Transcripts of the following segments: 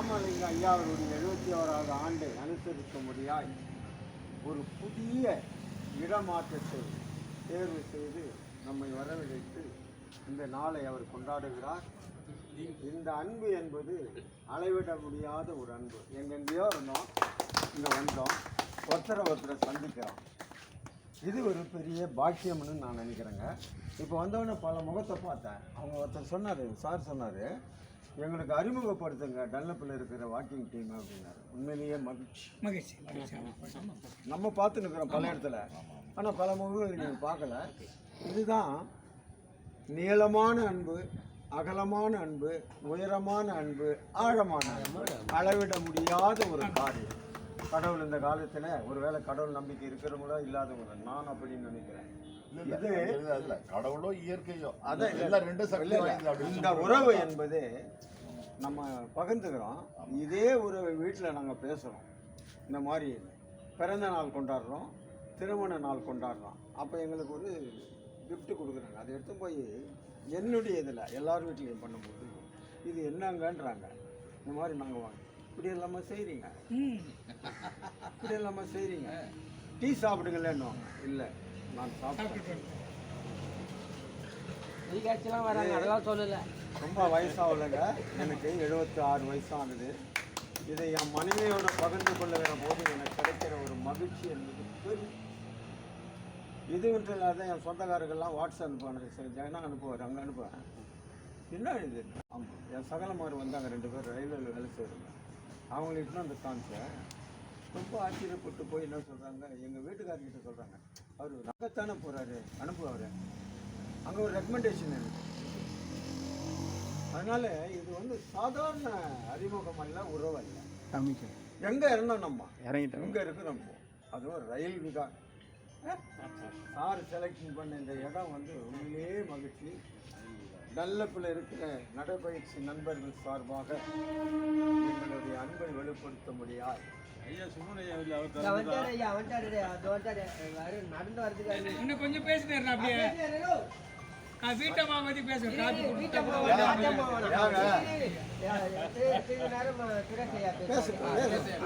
ராமலிங்க ஐயா அவருடைய எழுபத்தி ஓராவது ஆண்டை அனுசரிக்கும்படியாய் ஒரு புதிய இடமாற்றத்தை தேர்வு செய்து நம்மை வரவழைத்து இந்த நாளை அவர் கொண்டாடுகிறார். இந்த அன்பு என்பது அளவிட முடியாத ஒரு அன்பு. எங்கெங்கேயோ இருந்தோம் இங்கே வந்தோம் ஒருத்தரை ஒருத்தரை சந்திக்கிறோம். இது ஒரு பெரிய பாக்கியம்னு நான் நினைக்கிறேங்க. இப்போ வந்தவொடனே பல முகத்தை பார்த்தேன். அவங்க ஒருத்தர் சொன்னார் சார் சொன்னார் எங்களுக்கு அறிமுகப்படுத்துங்க டல்லப்பில் இருக்கிற வாக்கிங் டீம் அப்படின்னாரு. உண்மையிலேயே மகிழ்ச்சி. மகிழ்ச்சி. நம்ம பார்த்து நிற்கிறோம் பல இடத்துல. ஆனால் பல முகங்கள் நீங்கள் பார்க்கல. இதுதான் நீளமான அன்பு அகலமான அன்பு உயரமான அன்பு ஆழமான அன்பு. அளவிட முடியாத ஒரு காரியம் கடவுள் இந்த காலத்தில் ஒருவேளை கடவுள் நம்பிக்கை இருக்கிறவங்களோ இல்லாதவங்களோ? நான் அப்படின்னு நினைக்கிறேன். இது கடவுளோ இயற்கையோ. அதான் எல்லாம் ரெண்டு இந்த உறவு என்பது நம்ம பகிர்ந்துக்கிறோம். இதே உறவை வீட்டில் நாங்கள் பேசுகிறோம் இந்த மாதிரி பிறந்த நாள் கொண்டாடுறோம் திருமண நாள் கொண்டாடுறோம். அப்போ எங்களுக்கு ஒரு gift கொடுக்குறாங்க. அதை எடுத்து போய் என்னுடைய இதில் எல்லார் வீட்லேயும் பண்ணும்போது இது என்னங்கன்றாங்க. இந்த மாதிரி நாங்கள் வாங்க இப்படி இல்லாமல் செய்கிறீங்க இப்படி இல்லாமல் செய்கிறீங்க டீ சாப்பிடுங்களேன்னுவாங்க. இல்லை. நான் சாப்பிட்டேன். நிகழ்ச்சிலாம் வராங்க அதெல்லாம் சொல்லல. ரொம்ப வயசாகலைங்க. எனக்கு எழுபத்தி ஆறு வயசாகுது. இதை என் மனைவியோட பகிர்ந்து கொள்ளுகிற போது எனக்கு கிடைக்கிற ஒரு மகிழ்ச்சி என்பது பெரும் இது ஒன்றும் இல்லாத என் சொந்தக்காரர்கள்லாம் வாட்ஸ்அப் அனுப்புவாங்க சரி ஜெகனா அனுப்புவார் அங்கே அனுப்புவேன் என்ன இது? ஆமாம் என் சகலமார் வந்தாங்க ரெண்டு பேர் ரயில்வேல வேலை செய்கிறாங்க அவங்களுக்கு அந்த காமிச்சேன் ரொம்ப ஆச்சரியப்பட்டு போய் என்ன சொல்கிறாங்க எங்கள் வீட்டுக்காரர்கிட்ட சொல்கிறாங்க அவர் நகத்தானே போகிறாரு அனுப்புவார். அங்கே ஒரு ரெக்கமெண்டேஷன் எனக்கு அதனால இது வந்து சாதாரண அறிமுகம் அல்ல உறவு அல்ல எங்க இருந்தோம் நம்ம? இறங்கிட்டோம். எங்க இருக்கிறோம் இப்போ? அதுவும் ரயில் விகார் சார் செலக்ஷன் பண்ண இந்த இடம் வந்து உண்மையிலேயே மகிழ்ச்சி. டல்லப்பில் இருக்கிற நடைபயிற்சி நண்பர்கள் சார்பாக எங்களுடைய அன்பை வெளிப்படுத்த முடியாது. இன்னும் கொஞ்சம் பேசினேன் அப்படியே. வீட்டம்மா பத்தி.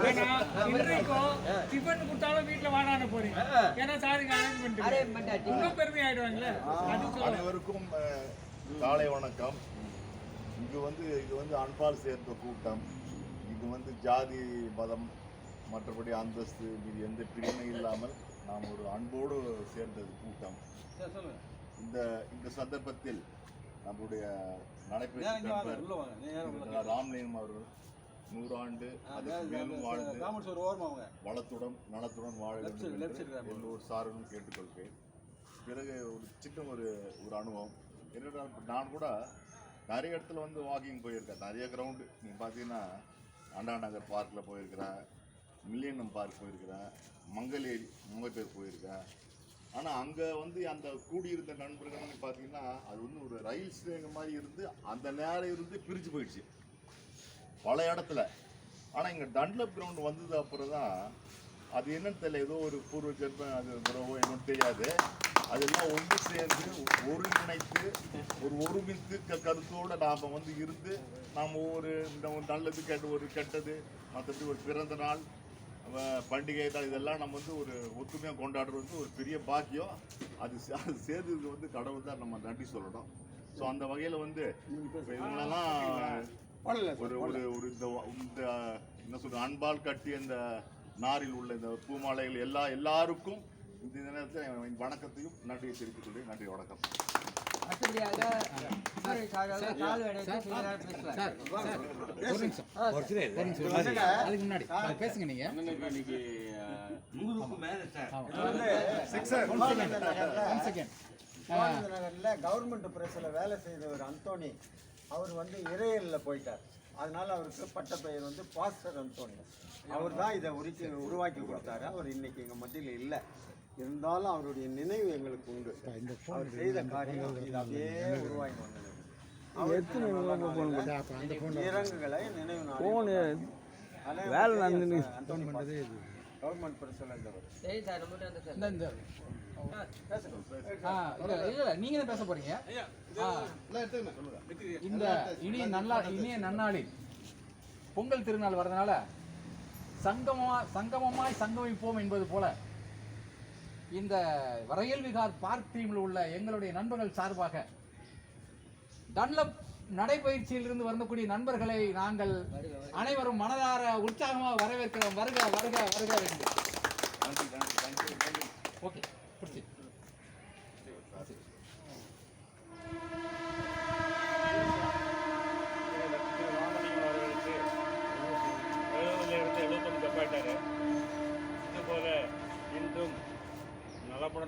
ஏன்னா இன்றைக்கும் டிஃபன் கொடுத்தாலும் வீட்டுல வாடான போறீங்க ஏன்னா சாருக்கு அரேஞ்ச் அரே பண்ணிட்டு மண்டாட்டி. இன்னும் பெருமை ஆயிடுவாங்களே அனைவருக்கும் காலை வணக்கம். இங்கு வந்து இது வந்து அன்பால் சேர்ந்த கூட்டம். இது வந்து ஜாதி மதம் மற்றபடி அந்தஸ்து இது எந்த பிரிவினை இல்லாமல் நாம் ஒரு அன்போடு சேர்ந்தது கூட்டம். இந்த இந்த சந்தர்ப்பத்தில் நம்முடைய நடைபெற்ற ராம்லிங்கம் அவர்கள் நூறாண்டு மேலும் வாழ்ந்து வளத்துடன் நலத்துடன் வாழ வேண்டும் என்று எல்லோர் சார்பிலும் கேட்டுக்கொள்கிறேன். பிறகு ஒரு சின்ன ஒரு ஒரு அனுபவம். என்னடா நான் கூட நிறைய இடத்துல வந்து வாக்கிங் போயிருக்கேன். நிறைய கிரவுண்டு நீங்கள் பார்த்தீங்கன்னா அண்ணா நகர் பார்க்கில் போயிருக்கிறேன். மில்லியனம் பார்க் போயிருக்கிறேன். மங்களேரி மும்பைப்பேர் போயிருக்கேன். ஆனால் அங்கே வந்து அந்த கூடியிருந்த நண்பர்கள் வந்து பார்த்தீங்கன்னா அது வந்து ஒரு ரயில் ஸ்டேஷன் மாதிரி இருந்து அந்த நேரம் இருந்து பிரித்து போயிடுச்சு. பல இடத்துல. ஆனால் இங்கே டன்லப் கிரவுண்ட் வந்தது அப்புறம் தான் அது என்னன்னு தெரியல. ஏதோ ஒரு பூர்வ ஜென்மம் அது உறவோ என்னன்னு தெரியாது. அதெல்லாம் ஒன்று சேர்ந்து ஒருங்கிணைத்து ஒரு ஒருமித்து க கருத்தோடு நாம் வந்து இருந்து நாம் ஒரு இந்த ஒரு நல்லது கெட்ட ஒரு கெட்டது மற்றபடி ஒரு பிறந்த நாள் பண்டிகை நாள் இதெல்லாம் நம்ம வந்து ஒரு ஒத்துமையாக கொண்டாடுறது வந்து ஒரு பெரிய பாக்கியம். அது அது சேர்ந்ததுக்கு வந்து கடவுள் தான் நம்ம நன்றி சொல்லணும். ஸோ அந்த வகையில் வந்து இப்ப இவங்களெல்லாம் ஒரு ஒரு ஒரு இந்த இந்த என்ன சொல்ற அன்பால் கட்டிய இந்த நாரில் உள்ள இந்த பூமாலைகள் எல்லா எல்லாருக்கும் இந்த நேரத்தில் வணக்கத்தையும் நன்றியை தெரிவித்துக் கொள்கிறேன். நன்றி வணக்கம். முன்னாடி. பேசுங்க நீங்க. நகர்ல கவர்மெண்ட் பிரஸ்ல வேலை செய்தவர் அந்தோணி. அவர் வந்து இறையல்ல போயிட்டார். அதனால அவருக்கு பட்ட பெயர் வந்து பாஸ்டர் அந்தோணி. அவர் தான் இதை உருவாக்கி கொடுத்தாரு. அவர் இன்னைக்கு எங்க மத்தியில் இல்லை. இருந்தாலும் அவருடைய நினைவு எங்களுக்கு உண்டு. அவர் செய்த காரியம் இது அப்படியே உருவாகி வந்தது எத்தனை இறங்குகளை நினைவு வேலை நடந்து கவர்மெண்ட் சரி. சார் நம்மகிட்ட வந்து சார் இந்த. இந்த நீங்க பேச போறீங்க. இந்த இனிய நல்லா இனிய நன்னாளில் பொங்கல் திருநாள் வரதுனால சங்கமா சங்கமமாய் சங்கமிப்போம் என்பது போல இந்த வரையல் விகார் பார்க் டீமில் உள்ள எங்களுடைய நண்பர்கள் சார்பாக டன்லப் நடைபயிற்சியிலிருந்து வரக்கூடிய நண்பர்களை நாங்கள் அனைவரும் மனதார உற்சாகமாக வரவேற்கிறோம். வருக வருக வருக. ஓகே பிடிச்சி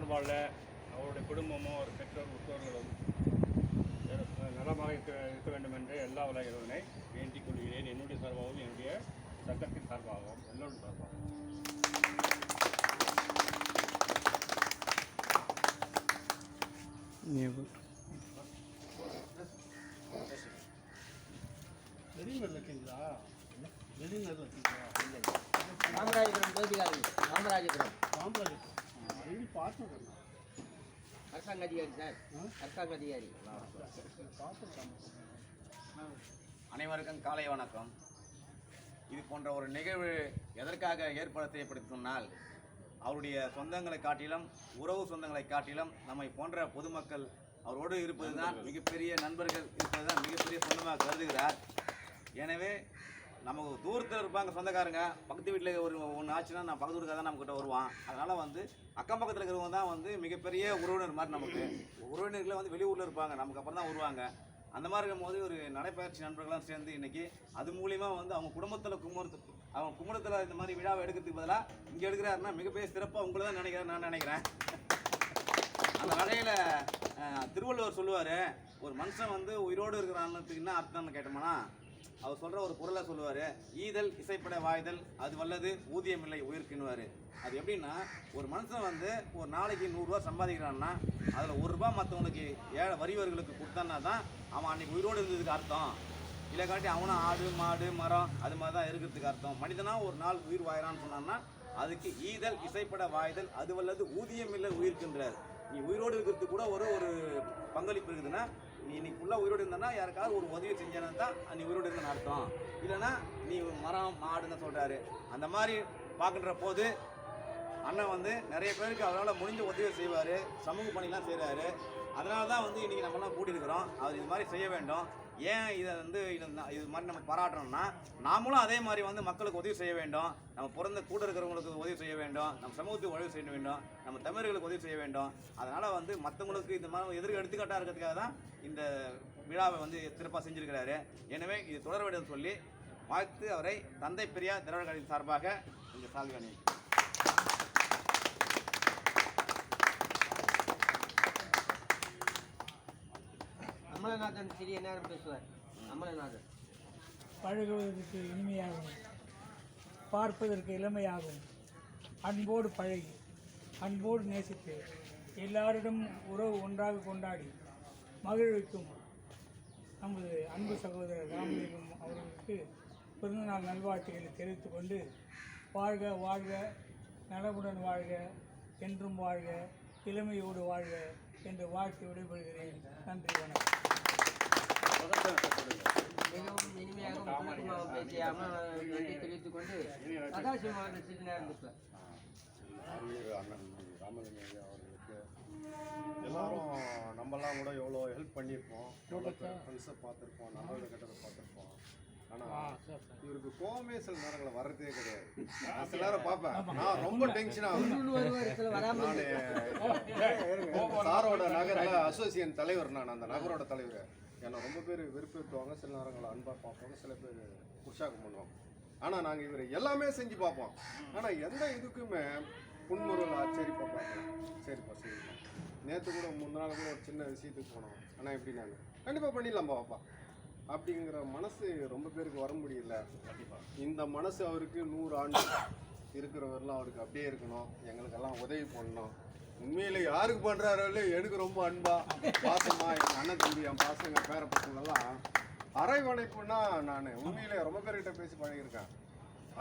நலமுடன் வாழ அவருடைய குடும்பமும் அவர் பெற்றோர் உற்றோர்களும் நலமாக இருக்க இருக்க வேண்டும் என்று எல்லா வல்ல இறைவனை வேண்டிக் கொள்கிறேன். என்னுடைய சார்பாகவும் என்னுடைய சட்டத்தின் சார்பாகவும் எல்லோரும் சார்பாகவும். ராமராஜபுரம் அரசாங்க அதிகாரி சார். அரசாங்க அதிகாரி அனைவருக்கும் காலை வணக்கம். இது போன்ற ஒரு நிகழ்வு எதற்காக ஏற்பாடு செய்யப்படுத்தினால் அவருடைய சொந்தங்களை காட்டிலும் உறவு சொந்தங்களை காட்டிலும் நம்மை போன்ற பொதுமக்கள் அவரோடு இருப்பதுதான் மிகப்பெரிய நண்பர்கள் இருப்பதுதான் மிகப்பெரிய சொந்தமாக கருதுகிறார். எனவே நமக்கு தூரத்தில் இருப்பாங்க சொந்தக்காரங்க. பக்கத்து வீட்டில் ஒரு ஒன்று ஆச்சுன்னா நான் பக்கத்து வீட்டுக்காக தான் நம்மக்கிட்ட வருவான். அதனால் வந்து அக்கம் பக்கத்தில் இருக்கிறவங்க தான் வந்து மிகப்பெரிய உறவினர் மாதிரி நமக்கு. உறவினர்கள் வந்து வெளியூரில் இருப்பாங்க. நமக்கு அப்புறம் தான் வருவாங்க. அந்த மாதிரி இருக்கும்போது ஒரு நடைப்பயிற்சி நண்பர்கள்லாம் சேர்ந்து இன்னைக்கு அது மூலிமா வந்து அவங்க குடும்பத்தில் கும்புறது அவங்க கும்பலத்தில் இந்த மாதிரி விழாவை எடுக்கிறதுக்கு பதிலாக இங்கே எடுக்கிறாருன்னா மிகப்பெரிய சிறப்பாக உங்களை தான் நினைக்கிறேன் நான் நினைக்கிறேன். அந்த வகையில் திருவள்ளுவர் சொல்லுவார் ஒரு மனுஷன் வந்து உயிரோடு இருக்கிறான்னு என்ன அர்த்தம்னு கேட்டோம்னா அவர் சொல்கிற ஒரு குரலை சொல்லுவார் ஈதல் இசைப்பட வாய்தல் அது வல்லது ஊதியமில்லை உயிர்க்குன்னுவார். அது எப்படின்னா ஒரு மனுஷன் வந்து ஒரு நாளைக்கு நூறுரூவா சம்பாதிக்கிறான்னா அதில் ஒரு ரூபா மற்றவனுக்கு ஏழை வரிவர்களுக்கு கொடுத்தான்னா தான் அவன் அன்னைக்கு உயிரோடு இருந்ததுக்கு அர்த்தம். இல்லை காட்டி அவனும் ஆடு மாடு மரம் அது மாதிரி தான் இருக்கிறதுக்கு அர்த்தம். மனிதனாக ஒரு நாள் உயிர் வாயிறான்னு சொன்னான்னா அதுக்கு ஈதல் இசைப்பட வாய்தல் அது வல்லது ஊதியம் இல்லை உயிர்க்கின்றார். நீ உயிரோடு இருக்கிறதுக்கு கூட ஒரு ஒரு பங்களிப்பு இருக்குதுன்னா நீ இன்னைக்கு ஃபுல்லாக உயிரோடு இருந்தனா யாருக்காவது ஒரு உதவி செஞ்சேன்னா தான் நீ உயிரோடு இருக்கன்னு அர்த்தம். இல்லைன்னா நீ மரம் மாடுன்னு சொல்கிறாரு அந்த மாதிரி பார்க்குற போது அண்ணன் வந்து நிறைய பேருக்கு அவரால் முடிஞ்ச உதவி செய்வார். சமூக பணிலாம் செய்கிறாரு அதனால தான் வந்து இன்றைக்கி நம்மலாம் கூட்டியிருக்கிறோம் அவர் இது மாதிரி செய்ய வேண்டும். ஏன் இதை வந்து இது மாதிரி நம்ம பாராட்டணும்னா நாமளும் அதே மாதிரி வந்து மக்களுக்கு உதவி செய்ய வேண்டும். நம்ம பிறந்த கூட இருக்கிறவங்களுக்கு உதவி செய்ய வேண்டும். நம்ம சமூகத்துக்கு உதவி செய்ய வேண்டும். நம்ம தமிழர்களுக்கு உதவி செய்ய வேண்டும். அதனால் வந்து மற்றவங்களுக்கு இந்த மாதிரி எதிர்க்க எடுத்துக்காட்டாக இருக்கிறதுக்காக தான் இந்த விழாவை வந்து சிறப்பாக செஞ்சுருக்கிறாரு. எனவே இது தொடர வேண்டும் சொல்லி வாழ்த்து அவரை தந்தை பெரியார் திராவிட கழகத்தின் சார்பாக இந்த சால்வி அணிவிக்கிறேன் அமலநாதன் சிறிய நேரம் பேசுவார். கமலநாதன். பழகுவதற்கு இனிமையாகும். பார்ப்பதற்கு இளமையாகும். அன்போடு பழகி அன்போடு நேசித்து எல்லாரிடம் உறவு ஒன்றாக கொண்டாடி மகிழ்விக்கும் நமது அன்பு சகோதரர் ராமலிங்கம் அவர்களுக்கு பிறந்தநாள் நல்வாழ்த்துக்களை தெரிவித்து கொண்டு வாழ்க வாழ்க நலமுடன் வாழ்க என்றும் வாழ்க இளமையோடு வாழ்க என்று வாழ்த்து விடைபெறுகிறேன். நன்றி வணக்கம். மிகவும் இனிமையாகவும் நன்றி தெரிவித்துக் கொண்டு சதாசிவம் அவர்கள் சிறிது நேரம் அவர்களுக்கு எல்லாரும் நம்மலாம் கூட எவ்வளோ ஹெல்ப் பண்ணியிருப்போம் எவ்வளோ ஃப்ரெண்ட்ஸை பார்த்துருப்போம் நல்லது கெட்டதை பார்த்துருப்போம் ஆனால் இவருக்கு கோவமே சில நேரங்களில் வர்றதே கிடையாது நான் சில நேரம் பார்ப்பேன் நான் ரொம்ப டென்ஷன் ஆகும் சாரோட நகரில் அசோசியேஷன் தலைவர் நான் அந்த நகரோட தலைவர் என்னை ரொம்ப பேர் வெறுப்பேற்றுவாங்க சில நேரங்களில் அன்பாக பார்ப்பாங்க. சில பேர் உற்சாகம் பண்ணுவாங்க. ஆனால் நாங்கள் இவர் எல்லாமே செஞ்சு பார்ப்போம். ஆனால் எந்த இதுக்குமே புன்முறுவல் ஆச்சரிப்பா பார்ப்போம் சரிப்பா சரிப்பா. நேற்று கூட மூணு நாள் கூட ஒரு சின்ன விஷயத்துக்கு போனோம். ஆனால் எப்படி நாங்கள் கண்டிப்பாக பண்ணிடலாம்ப்பா வாப்பா. அப்படிங்கிற மனசு ரொம்ப பேருக்கு வர முடியல. இந்த மனசு அவருக்கு நூறு ஆண்டு இருக்கிறவரெல்லாம் அவருக்கு அப்படியே இருக்கணும். எங்களுக்கெல்லாம் உதவி பண்ணணும். உண்மையில யாருக்கு பண்றாரோ இல்லையோ எனக்கு ரொம்ப அன்பா. பாசமா என் அண்ணன் தம்பி என் பாசங்க பேர பசங்கெல்லாம் அரைவணைப்புன்னா நான். உண்மையிலே ரொம்ப பேர்கிட்ட பேசி பழகியிருக்கேன்.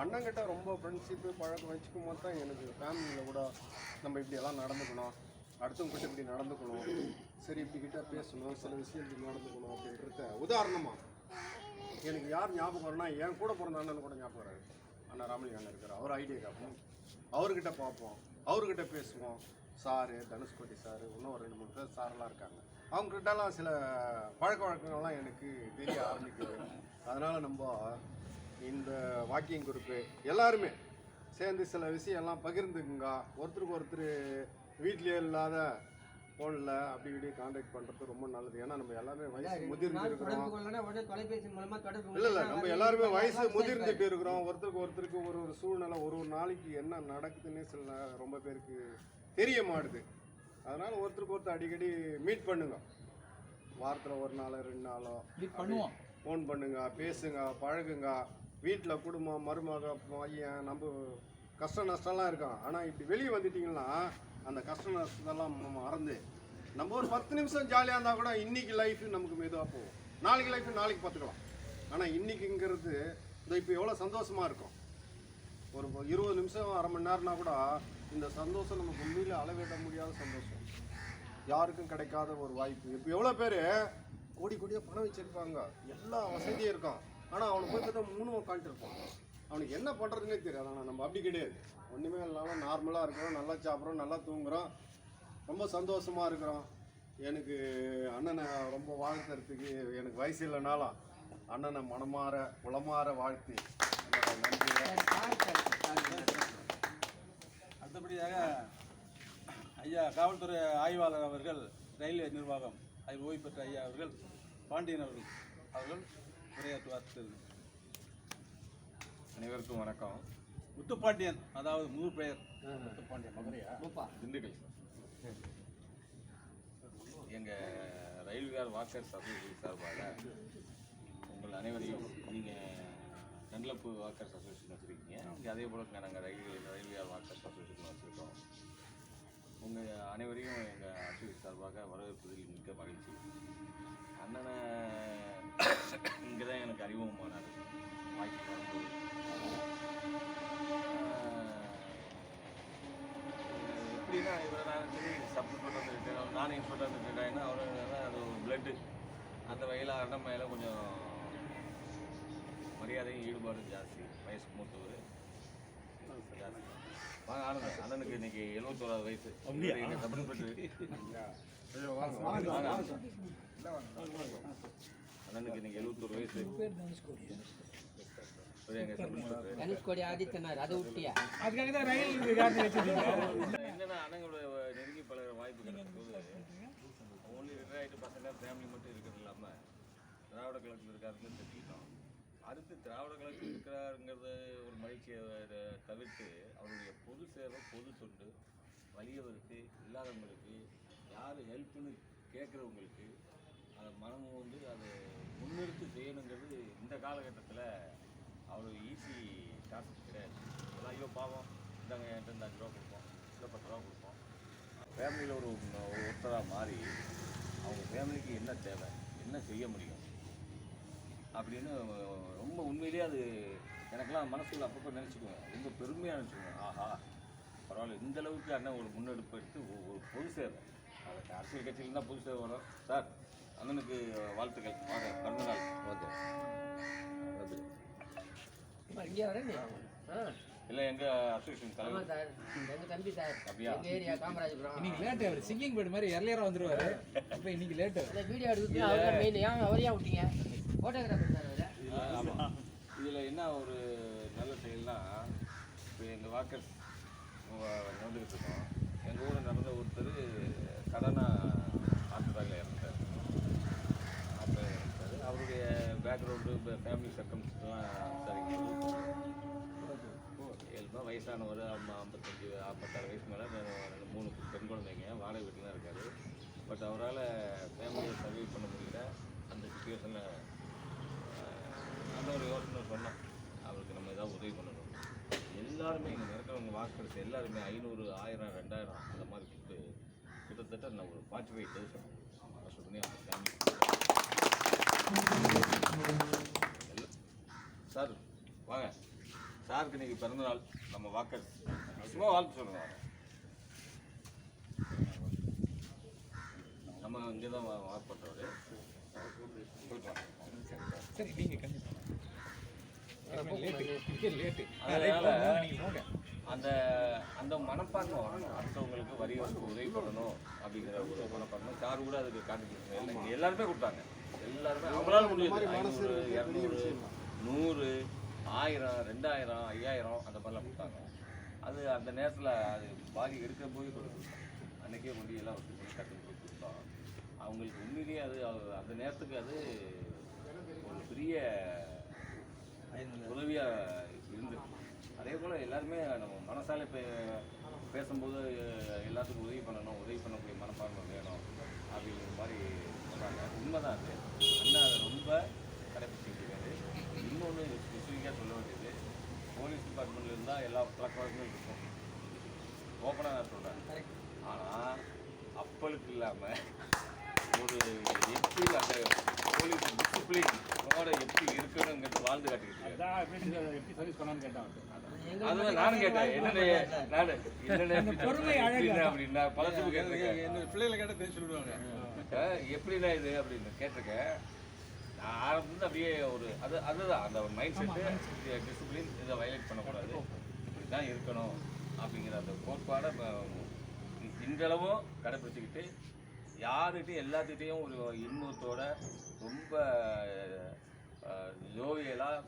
அண்ணங்கிட்ட ரொம்ப ஃப்ரெண்ட்ஷிப்பு பழக்கம் வச்சுக்கும் போது தான் எனக்கு ஃபேமிலியில் கூட நம்ம இப்படி எல்லாம் நடந்துக்கணும். அடுத்தவங்ககிட்ட இப்படி நடந்துக்கணும். சரி இப்படி கிட்ட பேசணும் சில விஷயம் இப்படி நடந்துக்கணும் அப்படின்றத உதாரணமாக எனக்கு யார் ஞாபகம் வரும்னா என் கூட பிறந்த அண்ணன் கூட ஞாபகம் வராது. அண்ணா ராமலிங்க அண்ணன் இருக்கார். அவர் ஐடியா கேட்போம். அவர்கிட்ட பார்ப்போம். அவர்கிட்ட பேசுவோம். சாரு தனுஷ்கோட்டி சார் இன்னும் ஒரு ரெண்டு மூணு பேர் சாரெல்லாம் இருக்காங்க. அவங்ககிட்டலாம் சில பழக்க வழக்கங்கள்லாம் எனக்கு தெரிய ஆரம்பிக்குது. அதனால் நம்ம இந்த வாக்கிங் குரூப்பு எல்லாருமே சேர்ந்து சில விஷயம்லாம் பகிர்ந்துக்குங்க. ஒருத்தருக்கு ஒருத்தர் வீட்லேயே இல்லாத ஃபோனில் அப்படி இப்படி காண்டாக்ட் பண்ணுறது ரொம்ப நல்லது. ஏன்னா நம்ம எல்லாமே வயசு முதிர்ந்து இருக்கிறோம். இல்ல இல்ல. நம்ம எல்லாருமே வயசு முதிர்ந்துட்டு இருக்கிறோம் ஒருத்தருக்கு ஒருத்தருக்கு ஒரு ஒரு சூழ்நிலை ஒரு ஒரு நாளைக்கு என்ன நடக்குதுன்னே சில ரொம்ப பேருக்கு தெரிய மாட்டுது. அதனால ஒருத்தருக்கு ஒருத்தர் அடிக்கடி மீட் பண்ணுங்க. வாரத்தில் ஒரு நாள் ரெண்டு நாளோ மீட் பண்ணுவோம். ஃபோன் பண்ணுங்க பேசுங்க பழகுங்க. வீட்டில் குடும்பம் மருமக பையன் நம்ம கஷ்ட நஷ்டம்லாம் இருக்கும் ஆனால் இப்படி வெளியே வந்துட்டீங்கன்னா அந்த கஷ்ட நஷ்டத்தெல்லாம் மறந்து நம்ம ஒரு பத்து நிமிஷம் ஜாலியாக இருந்தால் கூட இன்னைக்கு லைஃப் நமக்கு மெதுவாக போகும். நாளைக்கு லைஃப் நாளைக்கு பார்த்துக்கலாம். ஆனால் இன்னைக்குங்கிறது இந்த இப்போ எவ்வளோ சந்தோஷமாக இருக்கும். ஒரு இருபது நிமிஷம் அரை மணி நேரம்னா கூட இந்த சந்தோஷம் நமக்கு உண்மையில் அளவிட முடியாத சந்தோஷம். யாருக்கும் கிடைக்காத ஒரு வாய்ப்பு. இப்போ எவ்வளோ பேர் கோடி கோடியாக பணம் வச்சுருப்பாங்க. எல்லா வசதியும் இருக்கும் ஆனால் அவனுக்கு போய் பார்த்தா மூணு உட்காந்துருப்பான் அவனுக்கு என்ன பண்ணுறதுனே தெரியாது. ஆனால் நம்ம அப்படி கிடையாது. ஒன்றுமே இல்லாமல் நார்மலாக இருக்கிறோம். நல்லா சாப்பிட்றோம். நல்லா தூங்குகிறோம் ரொம்ப சந்தோஷமாக இருக்கிறோம். எனக்கு அண்ணனை ரொம்ப வாழ்த்துறதுக்கு எனக்கு வயசு இல்லைனாலும் அண்ணனை மனமாற குளமாற வாழ்த்தி. நன்றி நன்றியை சார், சார், சார், சார். அடுத்தபடியாக ஐயா காவல்துறை ஆய்வாளர் அவர்கள் ரயில்வே நிர்வாகம் அதில் ஓய்வு பெற்ற ஐயா அவர்கள் பாண்டியன் அவர்கள் அவர்கள் உரையாற்றுவார் அனைவருக்கும் வணக்கம். முத்துப்பாண்டியன் அதாவது முழு பெயர். முத்துப்பாண்டியன். திண்டுக்கல். எங்கள் ரயில்வேர் வாக்கர்ஸ் அசோசியேஷன் சார்பாக உங்கள் அனைவரையும் நீங்கள் நெல்லப்பு வாக்கர்ஸ் அசோசியேஷன் வச்சுருக்கீங்க. இங்கே அதே போல் நாங்கள் ரயில்வே ரயில்வே வாக்கர்ஸ் அசோசியேஷன் வச்சுருக்கோம். உங்கள் அனைவரையும் எங்கள் அசோசியேஷன் சார்பாக வரவேற்பதில் மிக்க மகிழ்ச்சி. அண்ணனை இங்கே தான் எனக்கு அறிமுகமானார் வாய்ப்பு வரும்போது எப்படின்னா இவரை நான் சரி சப் இன்ஸ்பெக்டர் வந்துருக்கேன் நானும் இன்ஸ்பெக்டர் வந்துருக்கேன் அவரு அது ஒரு பிளட்டு அந்த வகையில் அண்ணன் மேலே கொஞ்சம் மரியாதையும் ஈடுபாடும் ஜாஸ்தி. வயசுக்கு மூத்தவர். ஜாஸ்தி வாங்க ஆனந்த் அண்ணனுக்கு இன்னைக்கு எழுபத்தோராது வயசு. எங்கள். அண்ணனுக்கு இன்னைக்கு எழுபத்தோரு வயசு. தனுஷ்கோடி ஆதித்தனார் அதை அதுக்காக தான் ரயில் என்னன்னா அண்ணங்களோட நெருங்கி பழகுற வாய்ப்பு கிடைக்கும்போது ஒன்லி ரிட்டையர் ஆகிட்டு பசங்க ஃபேமிலி மட்டும் இருக்கிறது இல்லாமல் திராவிட கழகத்தில் இருக்காருன்னு தெரிஞ்சுக்கிட்டோம் அடுத்து திராவிட கழகத்தில் இருக்கிறாருங்கிறத ஒரு மகிழ்ச்சியை தவிர்த்து அவருடைய பொது சேவை பொது தொண்டு வலியவருக்கு இல்லாதவங்களுக்கு யார் ஹெல்ப்னு கேட்குறவங்களுக்கு அதை மனமும் வந்து அதை முன்னிறுத்து செய்யணுங்கிறது இந்த காலகட்டத்தில் அவ்வளோ ஈஸி டாஸ்க் கிடையாது. எல்லாம் ஐயோ பாவம் இந்தாங்க என்கிட்ட இந்த அஞ்சு ரூபா கொடுப்போம் இல்லை பத்து ரூபா கொடுப்போம். ஃபேமிலியில் ஒரு ஒருத்தராக மாறி அவங்க ஃபேமிலிக்கு என்ன தேவை என்ன செய்ய முடியும்? அப்படின்னு ரொம்ப உண்மையிலேயே அது எனக்கெல்லாம் மனசுக்குள்ள அப்பப்போ நினச்சிக்குவேன். ரொம்ப பெருமையாக நினச்சிக்குவேன். ஆஹா பரவாயில்ல இந்த அளவுக்கு அண்ணன் ஒரு முன்னெடுப்பு எடுத்து ஒரு பொது சேவை. அது அரசியல் கட்சியில் தான் பொது சேவை வரும். சார் அண்ணனுக்கு வாழ்த்துக்கள். வாங்க பிறந்தநாள் ஓகே. இங்கே வர நீ ஆ இல்லை எங்கள் அசோசியேஷன் தலைவர். சார். எங்க தம்பி சார். அப்படியா? எங்க ஏரியா காமராஜபுரம். இன்னைக்கு லேட்டு அவர் சிங்கிங் பேர்டு மாதிரி எர்லியராக வந்துருவாரு. இப்போ இன்னைக்கு லேட்டு இந்த வீடியோ எடுத்து அவர் மெயின் ஏன் அவரையா விட்டீங்க? ஆமாம் இதில் என்ன ஒரு நல்ல செயல்னா இப்போ எங்கள் வாக்கர்ஸ் நடந்துக்கிட்டு இருக்கோம். எங்கள் ஊரில் நடந்த ஒருத்தர் கடனாக ஆஸ்பத்திரியில் இறந்தார் அப்போ இறந்துட்டார். அவருடைய பேக்ரவுண்டு இப்போ ஃபேமிலி சர்க்கம்ஸ்லாம் சரிங்க. இயல்பாக வயசானவர் அம்மா ஐம்பத்தஞ்சு ஐம்பத்தாறு வயசு மேலே ரெண்டு மூணு பெண் குழந்தைங்க வாடகை வீட்டில் தான் இருக்காரு. பட் அவரால் ஃபேமிலியை சர்வை பண்ண முடியல. அந்த சுச்சுவேஷனில் அந்த ஒரு யோசனை சொன்னோம் அவருக்கு நம்ம ஏதாவது உதவி பண்ணணும். எல்லாருமே இங்கே இருக்கிறவங்க வாக்கெடுத்து எல்லாருமே ஐநூறு ஆயிரம் ரெண்டாயிரம் அந்த மாதிரி கொடுத்து கிட்டத்தட்ட நான் ஒரு ஃபார்ட்டி ஃபைவ் தௌசண்ட் கஷ்டம் பண்ணி ஃபேமிலி சார் வாங்க. சாருக்கு இன்னைக்கு பிறந்தநாள் நம்ம வாக்கர் சும்மா வாழ்த்து சொல்லுங்க. நம்ம இங்கே தான் வாக்கு பண்ணுறவர் சரி நீங்கள் கண்டிப்பாக அதனால அந்த அந்த மனப்பான்மை வரணும். அடுத்தவங்களுக்கு வரிகளுக்கு உதவி பண்ணணும் அப்படிங்கிற ஒரு மனப்பான்மை. சார் கூட அதுக்கு இல்லை. எல்லாருமே கொடுத்தாங்க. எல்லாருமே அவங்களால முடியுது ஐநூறு இரநூறு நூறு ஆயிரம் ரெண்டாயிரம் ஐயாயிரம் அந்த மாதிரிலாம் கொடுத்தாங்க. அது அந்த நேரத்தில் அது பாதி எடுக்கிற போய் கொடுத்தோம் அன்றைக்கே முடியெல்லாம் வச்சு கட்டுன்னு போய் கொடுத்தோம். அவங்களுக்கு உண்மையிலேயே அது அது- அந்த நேரத்துக்கு அது ஒரு பெரிய உதவியாக இருந்தது அதே போல் எல்லாருமே நம்ம மனசால இப்போ பேசும்போது எல்லாத்துக்கும் உதவி பண்ணணும் உதவி பண்ணக்கூடிய மனப்பான்மை வேணும் அப்படிங்கிற மாதிரி சொன்னாங்க உண்மைதான் அது. அண்ணா அதை ரொம்ப கடைப்பிடிச்சிருக்காரு இன்னொன்று ஸ்பெசிஃபிக்காக சொல்ல வேண்டியது போலீஸ் டிபார்ட்மெண்ட்ல இருந்தால் எல்லா பழக்க வழக்கங்களும் இருக்கும் ஓப்பனாக நான் சொல்கிறேன் ஆனால் அப்பளுக்கு இல்லாமல் ஒரு எப்படி அந்த போலீஸ் டிசிப்ளின் எப்படி இருக்கணுங்கிறது வாழ்ந்து காட்டிக்கிட்டு எப்படி எப்படி அதுதான் நானும் கேட்டேன். என்னென்ன நானு என்னென்ன அப்படின்னா பலத்துக்கு கேட்டிருக்கேன் என்ன பிள்ளைகளை கேட்டால் தெரிஞ்சு சொல்லிடுவாங்க அஹ் எப்படிண்ணா இது அப்படின்னு கேட்டிருக்கேன். நான் ஆரம்பத்துல அப்படியே ஒரு அது அதுதான் அந்த ஒரு மைண்ட் செட்டு டிசிப்ளின் இதை வயலேட் பண்ணக்கூடாது. இப்படி தான் இருக்கணும் அப்படிங்கிற அந்த கோட்பாடை இன்றளவும் கடைப்பிடிச்சிக்கிட்டு யாருகிட்டையும் எல்லாத்துக்கிட்டையும் ஒரு இன்பத்தோட ரொம்ப ஜோவியலாக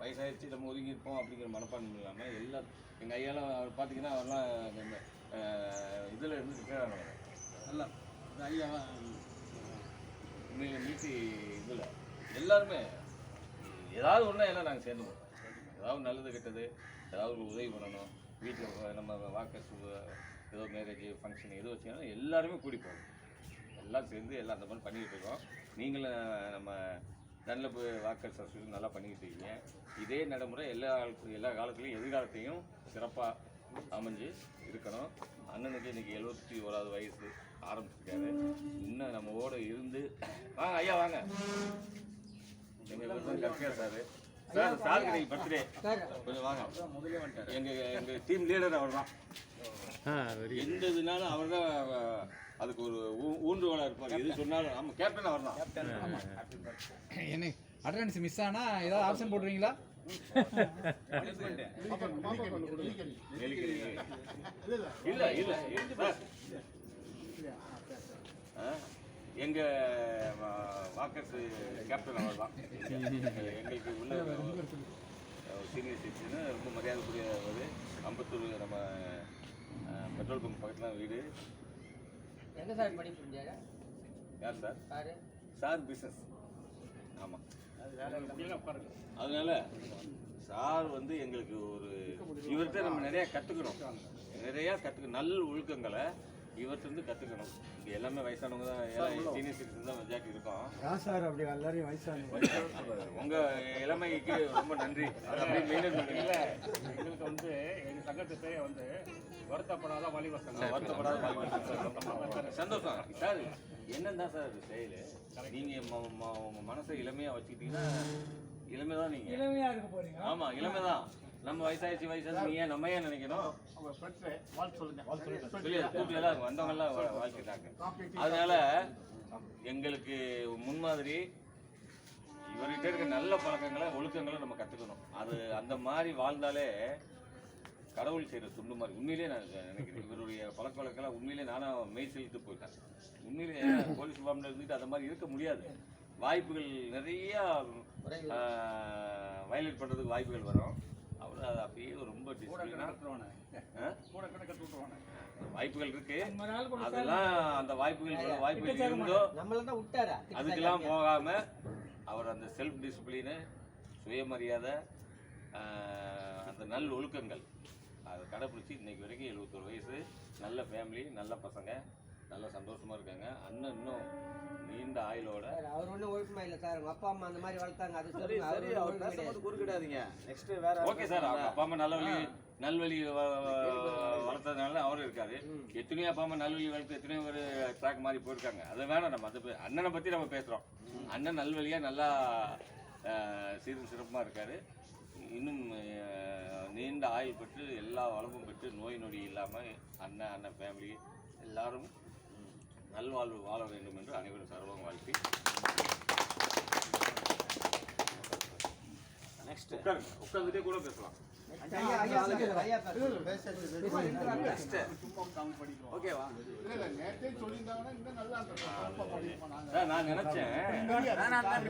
வயசாகிடுச்சு நம்ம ஒதுங்கி இருப்போம் அப்படிங்கிற மனப்பான்மை இல்லாமல் எல்லா எங்கள் ஐயாலாம் அவர் பார்த்தீங்கன்னா அவர்லாம் இதில் இருந்து ரிப்பேர் ஆனவர். நல்லா இந்த ஐயா உண்மையில மீட்டி இதில். எல்லாருமே ஏதாவது ஒன்றா எல்லாம் நாங்கள் சேர்ந்துப்போம் ஏதாவது நல்லது கெட்டது ஏதாவது ஒரு உதவி பண்ணணும். வீட்டில் நம்ம வாக்கர்ஸ் ஏதோ மேரேஜ் ஃபங்க்ஷன் எது வச்சுக்கணும் எல்லாருமே கூடி போகணும் எல்லாம் சேர்ந்து எல்லாம் அந்த மாதிரி பண்ணிக்கிட்டு இருக்கோம். நீங்களும் நம்ம நல்ல வாக்கர்ஸ் அசோசியேஷன் நல்லா பண்ணிக்கிட்டு இருக்கீங்க. இதே நடைமுறை எல்லா காலத்து- எல்லா காலத்துலையும் எதிர்காலத்தையும் சிறப்பாக அமைஞ்சு இருக்கணும். அண்ணனுக்கு இன்னைக்கு எழுபத்தி ஓராவது வயசு ஆரம்பிச்சிருக்காரு. இன்னும் நம்ம ஓட இருந்து வாங்க ஐயா வாங்க. எங்க விருதும் கற்கையா சார் சார் சார் இன்னைக்கு பர்த்டே. கொஞ்சம் வாங்க. எங்க எங்க டீம் லீடர் அவர். தான் எந்த இதுனாலும் அவர் தான் அதுக்கு ஒரு ஊ- ஊன்றுகோலா இருப்பார். எது சொன்னாலும் நம்ம கேப்டன் அவர் தான் என்ன அட்டண்டன்ஸ் மிஸ் ஆனா ஏதாவது ஆப்ஷன் போடுவீங்களா இல்ல இல்ல. எங்க வாக்கர்ஸ் கேப்டன் அவர் தான் எங்களுக்கு உள்ள சீனியர் சிட்டிசன் ரொம்ப மரியாதைக்குரியவர். அம்பத்தூர் நம்ம பெட்ரோல் பங்க் பக்கத்தில் வீடு. எங்க சார் படிப்பு முடியாது? யார் சார்? சாரு சார் பிஸ்னஸ் ஆமாம் அதனால சார் வந்து எங்களுக்கு ஒரு இவர்கிட்ட நம்ம நிறைய கற்றுக்கணும் நிறைய கற்றுக்கணும் நல்ல ஒழுக்கங்களை இவர்கிட்ட இருந்து கற்றுக்கணும் இங்கே எல்லாமே வயசானவங்க தான் எல்லாம் சீனியர் சிட்டிசன் தான் மெஜாரிட்டி இருக்கோம் ஏன் சார் அப்படி எல்லாரையும் வயசான உங்க இளமைக்கு ரொம்ப நன்றி. அப்படியே மெயின்டைன் பண்ணுறீங்களா எங்களுக்கு வந்து எங்கள் சங்கத்து பேர் வந்து வருத்தப்படாத வாலிப சங்கம் வருத்தப்படாத வாழ்க்கை. சந்தோஷம். சார் என்னன்னு தான் சார் இது செயல். நீங்க ம- ம- உங்க மனசை இளமையா வச்சுக்கிட்டீங்கன்னா இளமை தான் நீங்க. இளமையா இருக்க போறீங்க. ஆமா இளமை தான் நம்ம வயசாயிடுச்சு வயசாச்சு நீ ஏன் நம்ம ஏன் நினைக்கணும்? கூப்பிட்டு எல்லாம் வந்தவங்க எல்லாம் வா- வாழ்த்துட்டாங்க அதனால எங்களுக்கு முன்மாதிரி இவர்கிட்ட இருக்க நல்ல பழக்கங்களை ஒழுக்கங்களை நம்ம கற்றுக்கணும் அது அந்த மாதிரி வாழ்ந்தாலே கடவுள் செய்கிற துண்டு மாதிரி. உண்மையிலேயே நான் நினைக்கிறேன். இவருடைய பழக்க வழக்கெல்லாம் உண்மையிலே நானும் மெய் செலுத்து போயிட்டேன். உண்மையிலேயே போலீஸ் டிபார்ட்மெண்ட் இருந்துட்டு அந்த மாதிரி இருக்க முடியாது. வாய்ப்புகள் நிறையா வயலேட் பண்ணுறதுக்கு வாய்ப்புகள் வரும். அதை அப்படியே ரொம்ப வாய்ப்புகள் இருக்கு. அதெல்லாம் அந்த வாய்ப்புகள் வாய்ப்புகள் இருந்தோ நம்மள தான் விட்டாரா? அதுக்கெல்லாம் போகாம அவர் அந்த செல்ஃப் டிசிப்ளினு சுயமரியாதை அந்த நல் ஒழுக்கங்கள். அதை கடைப்பிடிச்சி இன்னைக்கு வரைக்கும் எழுபத்தொரு வயசு. நல்ல ஃபேமிலி நல்ல பசங்க. நல்ல சந்தோஷமா இருக்காங்க. அண்ணன் இன்னும் நீண்ட ஆயுளோட. அவர் ஒன்றும் ஒழுக்கமா இல்லை சார். அப்பா அம்மா அந்த மாதிரி வளர்த்தாங்க. அது சரி சரி அவர் பேசும்போது குறுக்கிடாதீங்க. நெக்ஸ்ட் வேற ஓகே சார். அவங்க அப்பா அம்மா நல்ல வழி நல்வழி வளர்த்ததுனால அவரும் இருக்காரு. எத்தனையோ அப்பா அம்மா நல்வழி வளர்த்து எத்தனையோ ஒரு ட்ராக் மாதிரி போயிருக்காங்க. அது வேணாம் நம்ம அது பே- அண்ணனை பத்தி நம்ம பேசுறோம். அண்ணன் நல்வழியா நல்லா சீரும் சிறப்புமா இருக்காரு. இன்னும் நீண்ட ஆயுள் பெற்று எல்லா வளமும் பெற்று நோய் நொடி இல்லாம அண்ணன் அண்ணன் ஃபேமிலி எல்லாரும் நல்வாழ்வு வாழ வேண்டும் என்று அனைவரும் சர்வம் வாழ்த்தி. நெக்ஸ்ட் உட்காருங்க. உட்காந்துட்டே கூட பேசலாம். நான் நினைச்சேன்.